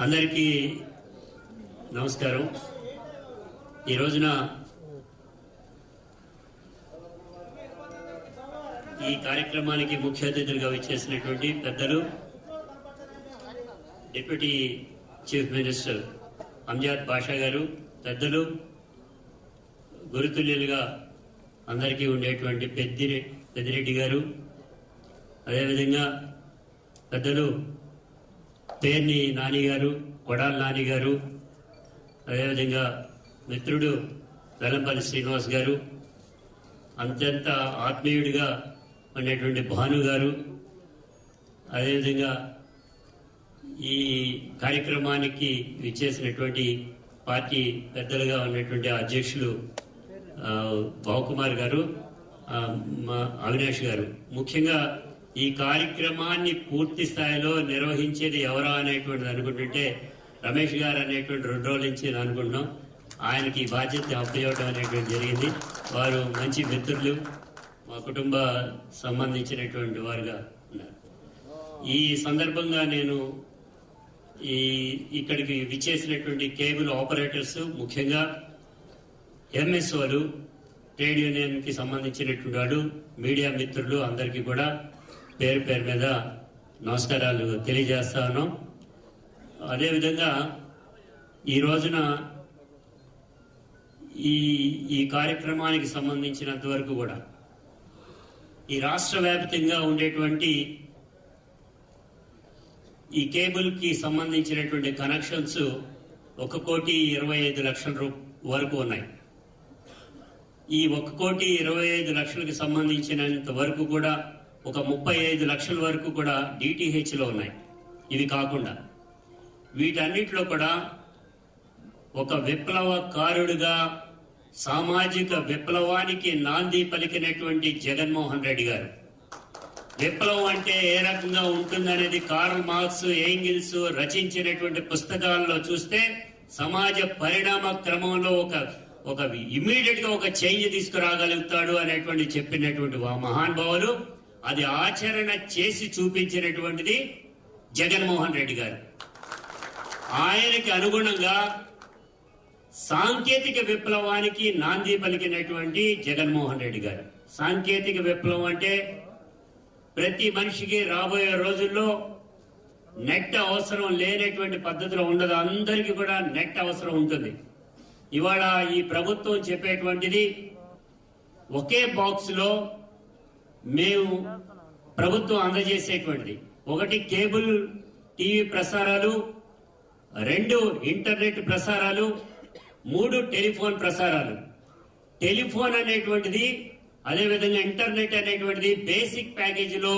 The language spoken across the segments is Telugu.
అందరికీ నమస్కారం. ఈ రోజున ఈ కార్యక్రమానికి ముఖ్య అతిథులుగా విచ్చేసినటువంటి పెద్దలు deputy chief minister Amzad Basha గారు పెద్దలు గురుతుల్యులుగా అందరికీ ఉండేటువంటి పెద్దిరె పెద్దిరెడ్డి గారు అదేవిధంగా పెద్దలు పేర్ని నాని గారు కొడాల నాని గారు అదేవిధంగా మిత్రుడు వెలంపల్లి శ్రీనివాస్ గారు అత్యంత ఆత్మీయుడిగా ఉండేటువంటి భాను గారు అదేవిధంగా ఈ కార్యక్రమానికి విచ్చేసినటువంటి పార్టీ పెద్దలుగా ఉన్నటువంటి అధ్యక్షులు బావకుమార్ గారు మా అవినాష్ గారు. ముఖ్యంగా ఈ కార్యక్రమాన్ని పూర్తి స్థాయిలో నిర్వహించేది ఎవరా అనేటువంటిది అనుకుంటుంటే రమేష్ గారు అనేటువంటి రెండు రోజుల నుంచి అనుకుంటున్నాం. ఆయనకి బాధ్యత అప్పచేయడం అనేటువంటి జరిగింది. వారు మంచి మిత్రులు మా కుటుంబ సంబంధించినటువంటి వారుగా ఉన్నారు. ఈ సందర్భంగా నేను ఈ ఇక్కడికి విచ్చేసినటువంటి కేబుల్ ఆపరేటర్స్ ముఖ్యంగా ఎంఎస్ఓలు ట్రేడ్ యూనియన్కి సంబంధించినటువంటి వాడు మీడియా మిత్రులు అందరికీ కూడా పేరు పేరు మీద నమస్కారాలు తెలియజేస్తా ఉన్నాం అదేవిధంగా ఈ రోజున ఈ ఈ కార్యక్రమానికి సంబంధించినంత వరకు కూడా ఈ రాష్ట్ర వ్యాప్తంగా ఉండేటువంటి ఈ కేబుల్కి సంబంధించినటువంటి కనెక్షన్స్ ఒక కోటి ఇరవై ఐదు లక్షల రూ వరకు ఉన్నాయి. ఈ ఒక కోటి ఇరవై ఐదు లక్షలకు సంబంధించినంత వరకు కూడా ఒక ముప్పై ఐదు లక్షల వరకు కూడా డిటిహెచ్లో ఉన్నాయి. ఇది కాకుండా వీటన్నిటిలో కూడా ఒక విప్లవకారుడిగా సామాజిక విప్లవానికి నాంది పలికినటువంటి జగన్మోహన్ రెడ్డి గారు. విప్లవం అంటే ఏ రకంగా ఉంటుందనేది కార్ల్ మార్క్స్ ఏంగిల్స్ రచించినటువంటి పుస్తకాల్లో చూస్తే సమాజ పరిణామ క్రమంలో ఒక ఒక ఇమీడియట్గా ఒక చేంజ్ తీసుకురాగలుగుతాడు అనేటువంటి చెప్పినటువంటి మహానుభావులు. అది ఆచరణ చేసి చూపించినటువంటిది జగన్మోహన్ రెడ్డి గారు. ఆయనకి అనుగుణంగా సాంకేతిక విప్లవానికి నాంది పలికినటువంటి జగన్మోహన్ రెడ్డి గారు. సాంకేతిక విప్లవం అంటే ప్రతి మనిషికి రాబోయే రోజుల్లో నెట్ అవసరం లేనటువంటి పద్ధతిలో ఉండదు. అందరికీ కూడా నెట్ అవసరం ఉంటుంది. ఇవాళ ఈ ప్రభుత్వం చెప్పేటువంటిది ఒకే బాక్స్లో మేము ప్రభుత్వం అందజేసేటువంటిది. ఒకటి కేబుల్ టీవీ ప్రసారాలు రెండు ఇంటర్నెట్ ప్రసారాలు మూడు టెలిఫోన్ ప్రసారాలు. టెలిఫోన్ అనేటువంటిది అదేవిధంగా ఇంటర్నెట్ అనేటువంటిది బేసిక్ ప్యాకేజీలో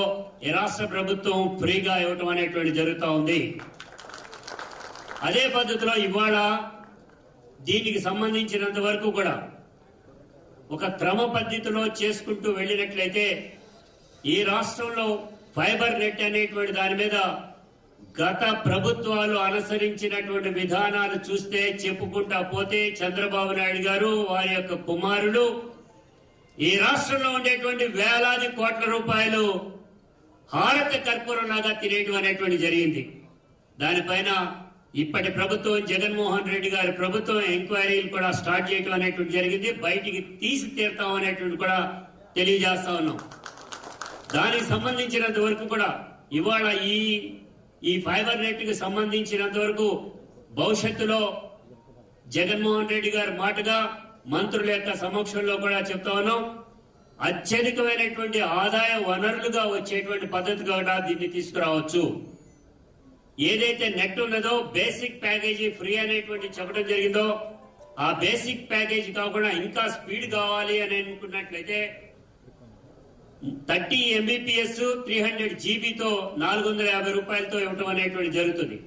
రాష్ట్ర ప్రభుత్వం ఫ్రీగా ఇవ్వటం అనేటువంటి జరుగుతూ ఉంది. అదే పద్ధతిలో ఇవాళ దీనికి సంబంధించినంత వరకు కూడా ఒక క్రమ పద్ధతిలో చేసుకుంటూ వెళ్ళినట్లయితే ఈ రాష్ట్రంలో ఫైబర్ నెట్ అనేటువంటి దాని మీద గత ప్రభుత్వాలు అనుసరించినటువంటి విధానాలు చూస్తే చెప్పుకుంటా పోతే చంద్రబాబు నాయుడు గారు వారి యొక్క కుమారులు ఈ రాష్ట్రంలో ఉండేటువంటి వేలాది కోట్ల రూపాయలు హారత కర్పూరం లాగా తినేయటం అనేటువంటి జరిగింది. దానిపైన ఇప్పటి ప్రభుత్వం జగన్మోహన్ రెడ్డి గారి ప్రభుత్వం ఎంక్వైరీలు కూడా స్టార్ట్ చేయటం అనేటువంటి జరిగింది. బయటికి తీసి తీరుతాం అనేటువంటి కూడా తెలియజేస్తా ఉన్నాం. దానికి సంబంధించినంత వరకు కూడా ఇవాళ ఈ ఈ ఫైబర్ నెట్కి సంబంధించినంత వరకు భవిష్యత్తులో జగన్మోహన్ రెడ్డి గారి మాటగా మంత్రుల యొక్క సమక్షంలో కూడా చెప్తా ఉన్నాం. అత్యధికమైనటువంటి ఆదాయ వనరులుగా వచ్చేటువంటి పద్ధతి కూడా దీన్ని తీసుకురావచ్చు. ఏదైతే నెట్ ఉన్నదో బేసిక్ ప్యాకేజీ ఫ్రీ అనేటువంటి చెప్పడం జరిగిందో ఆ బేసిక్ ప్యాకేజీ కాకుండా ఇంకా స్పీడ్ కావాలి అని అనుకున్నట్లయితే థర్టీ ఎంబీపీఎస్ త్రీ హండ్రెడ్ జీబీతో నాలుగు వందల యాభై రూపాయలతో ఇవ్వటం అనేటువంటి జరుగుతుంది.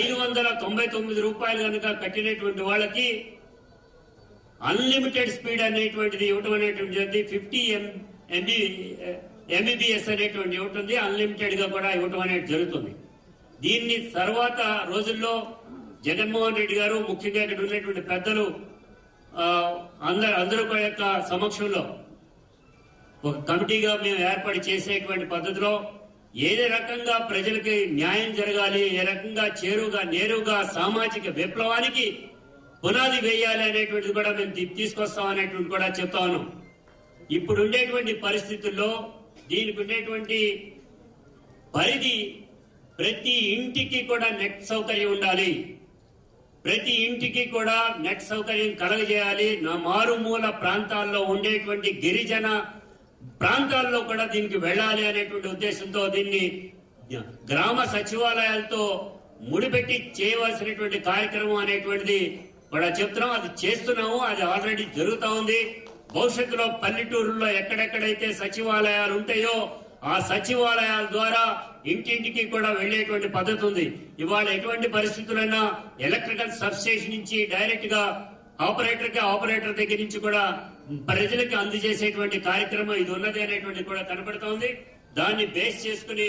ఐదు వందల తొంభై తొమ్మిది రూపాయలు కనుక కట్టినటువంటి వాళ్ళకి అన్లిమిటెడ్ స్పీడ్ అనేటువంటిది ఇవ్వటం అనేటువంటి జరిగింది ఫిఫ్టీ ఎం ఎంబీ ఎంబీబీఎస్ అనేటువంటి ఇవ్వటం అన్లిమిటెడ్గా కూడా ఇవ్వటం అనేది జరుగుతుంది. దీన్ని తర్వాత రోజుల్లో జగన్మోహన్ రెడ్డి గారు ముఖ్యంగా ఇక్కడ ఉన్నటువంటి పెద్దలు అందరు అందరూ యొక్క సమక్షంలో ఒక కమిటీగా మేము ఏర్పాటు చేసేటువంటి పద్ధతిలో ఏ రకంగా ప్రజలకి న్యాయం జరగాలి ఏ రకంగా చేరుగా నేరుగా సామాజిక విప్లవానికి పునాది వేయాలి అనేటువంటిది కూడా మేము తీసుకొస్తాం అనేటువంటి కూడా చెప్తా ఉన్నాం. ఇప్పుడు ఉండేటువంటి పరిస్థితుల్లో దీనికి ఉండేటువంటి పరిధి ప్రతి ఇంటికి కూడా నెట్ సౌకర్యం ఉండాలి. ప్రతి ఇంటికి కూడా నెట్ సౌకర్యం కలగజేయాలి. నా మారుమూల ప్రాంతాల్లో ఉండేటువంటి గిరిజన ప్రాంతాల్లో కూడా దీనికి వెళ్ళాలి అనేటువంటి ఉద్దేశంతో దీన్ని గ్రామ సచివాలయాలతో ముడిపెట్టి చేయవలసినటువంటి కార్యక్రమం అనేటువంటిది కూడా చెప్తున్నాం. అది చేస్తున్నాము. అది ఆల్రెడీ జరుగుతూ ఉంది. భవిష్యత్తులో పల్లెటూరులో ఎక్కడెక్కడైతే సచివాలయాలు ఉంటాయో ఆ సచివాలయాల ద్వారా ఇంటింటికి కూడా వెళ్ళేటువంటి పద్ధతి ఉంది. ఇవాళ ఎటువంటి పరిస్థితులైనా ఎలక్ట్రికల్ సబ్స్టేషన్ నుంచి డైరెక్ట్గా ఆపరేటర్కి ఆపరేటర్ దగ్గర నుంచి కూడా ప్రజలకి అందజేసేటువంటి కార్యక్రమం ఇది ఉన్నది అనేటువంటి కూడా కనబడుతోంది. దాన్ని బేస్ చేసుకుని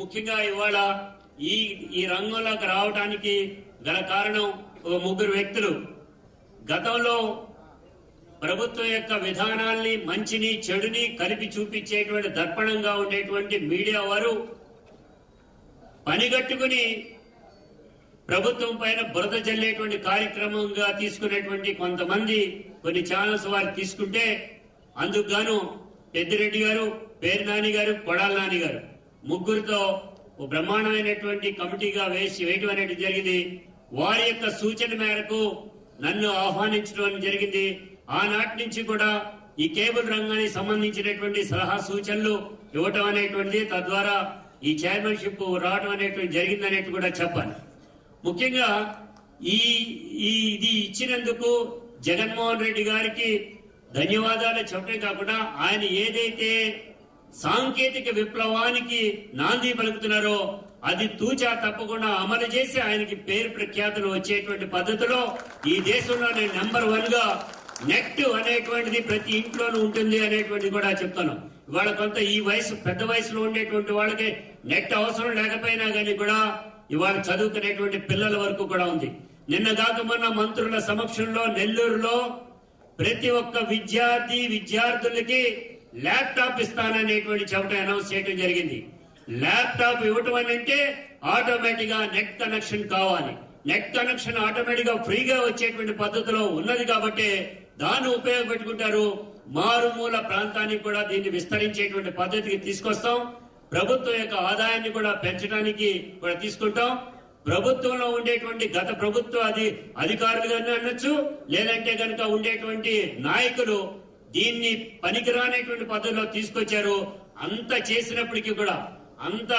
ముఖ్యంగా ఇవాళ ఈ ఈ రంగంలోకి రావడానికి గల కారణం ఒక ముగ్గురు వ్యక్తులు. గతంలో ప్రభుత్వం యొక్క విధానాల్ని మంచిని చెడుని కలిపి చూపించేటువంటి దర్పణంగా ఉండేటువంటి మీడియా వారు పనిగట్టుకుని ప్రభుత్వం పైన బురద జల్లేటువంటి కార్యక్రమంగా తీసుకునేటువంటి కొంతమంది కొన్ని ఛానల్స్ వారు తీసుకుంటే అందుకు గాను పెద్దిరెడ్డి గారు పేరు నాని గారు కొడాల నాని గారు ముగ్గురితో ఓ బ్రహ్మాండమైనటువంటి కమిటీగా వేసి వేయటం అనేది జరిగింది. వారి యొక్క సూచన మేరకు నన్ను ఆహ్వానించడం జరిగింది. ఆనాటి నుంచి కూడా ఈ కేబుల్ రంగానికి సంబంధించినటువంటి సలహా సూచనలు ఇవ్వటం అనేటువంటిది తద్వారా ఈ చైర్మన్షిప్ రావడం అనేటువంటి జరిగిందనేది కూడా చెప్పాలి. ముఖ్యంగా ఈ ఈ ఇది ఇచ్చినందుకు జగన్మోహన్ రెడ్డి గారికి ధన్యవాదాలు చెప్పడం కాకుండా ఆయన ఏదైతే సాంకేతిక విప్లవానికి నాంది పలుకుతున్నారో అది తూచా తప్పకుండా అమలు చేసి ఆయనకి పేరు ప్రఖ్యాతులు వచ్చేటువంటి పద్ధతిలో ఈ దేశంలోనే నెంబర్ వన్గా నెట్ అనేటువంటిది ప్రతి ఇంట్లోనూ ఉంటుంది అనేటువంటిది కూడా చెప్తాను. ఇవాళ కొంత ఈ వయసు పెద్ద వయసులో ఉండేటువంటి వాళ్ళకి నెట్ అవసరం లేకపోయినా కానీ కూడా ఇవాళ చదువుకునేటువంటి పిల్లల వరకు కూడా ఉంది. నిన్న కాక మొన్న మంత్రుల సమక్షంలో నెల్లూరులో ప్రతి ఒక్క విద్యార్థి విద్యార్థులకి ల్యాప్టాప్ ఇస్తాననేటువంటి చెప్పడం అనౌన్స్ చేయడం జరిగింది. ల్యాప్టాప్ ఇవ్వటం అని అంటే ఆటోమేటిక్గా నెట్ కనెక్షన్ కావాలి. నెట్ కనెక్షన్ ఆటోమేటిక్గా ఫ్రీగా వచ్చేటువంటి పద్ధతిలో ఉన్నది కాబట్టి దాన్ని ఉపయోగపెట్టుకుంటారు. మారుమూల ప్రాంతానికి కూడా దీన్ని విస్తరించేటువంటి పద్ధతికి తీసుకొస్తాం. ప్రభుత్వం యొక్క ఆదాయాన్ని కూడా పెంచడానికి కూడా తీసుకుంటాం. ప్రభుత్వంలో ఉండేటువంటి గత ప్రభుత్వ అది అధికారులుగానే అనొచ్చు లేదంటే కనుక ఉండేటువంటి నాయకులు దీన్ని పనికిరానేటువంటి పద్ధతిలో తీసుకొచ్చారు. అంత చేసినప్పటికీ కూడా అంత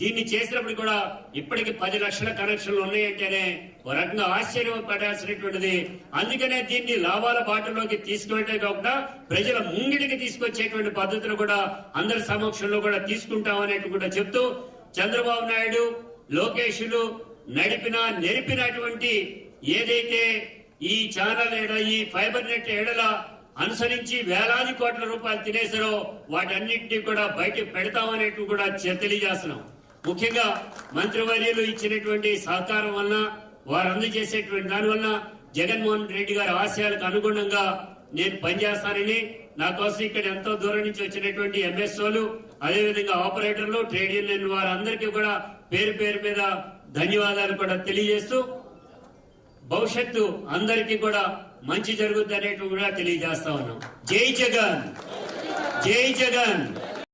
దీన్ని చేసినప్పుడు కూడా ఇప్పటికి పది లక్షల కనెక్షన్లు ఉన్నాయంటేనే ఒక రకంగా ఆశ్చర్యపడాల్సినటువంటిది. అందుకనే దీన్ని లాభాల బాటలోకి తీసుకువెళ్ళే కాకుండా ప్రజల ముంగిడికి తీసుకొచ్చేటువంటి పద్ధతులు కూడా అందరి సమక్షంలో కూడా తీసుకుంటామనేట్టు కూడా చెప్తూ చంద్రబాబు నాయుడు లోకేషులు నడిపిన నెరిపినటువంటి ఏదైతే ఈ ఛానల్ ఎడ ఈ ఫైబర్ నెట్ ఎడల అనుసరించి వేలాది కోట్ల రూపాయలు తినేసారో వాటన్నింటినీ కూడా బయట పెడతామనేట్టు కూడా తెలియజేస్తున్నాం ముఖ్యంగా మంత్రివర్యులు ఇచ్చినటువంటి సహకారం వలన వారు అందజేసేటువంటి దానివల్ల జగన్మోహన్ రెడ్డి గారి ఆశయాలకు అనుగుణంగా నేను పనిచేస్తానని నా కోసం ఇక్కడ ఎంతో దూరం నుంచి వచ్చినటువంటి ఎంఎస్ఓలు అదేవిధంగా ఆపరేటర్లు ట్రేడ్ యూనియన్ వారందరికీ కూడా పేరు పేరు మీద ధన్యవాదాలు కూడా తెలియజేస్తూ భవిష్యత్తు అందరికీ కూడా మంచి జరుగుద్ది అనేట్టు కూడా తెలియజేస్తా ఉన్నాం. జై జగన్! జై జగన్!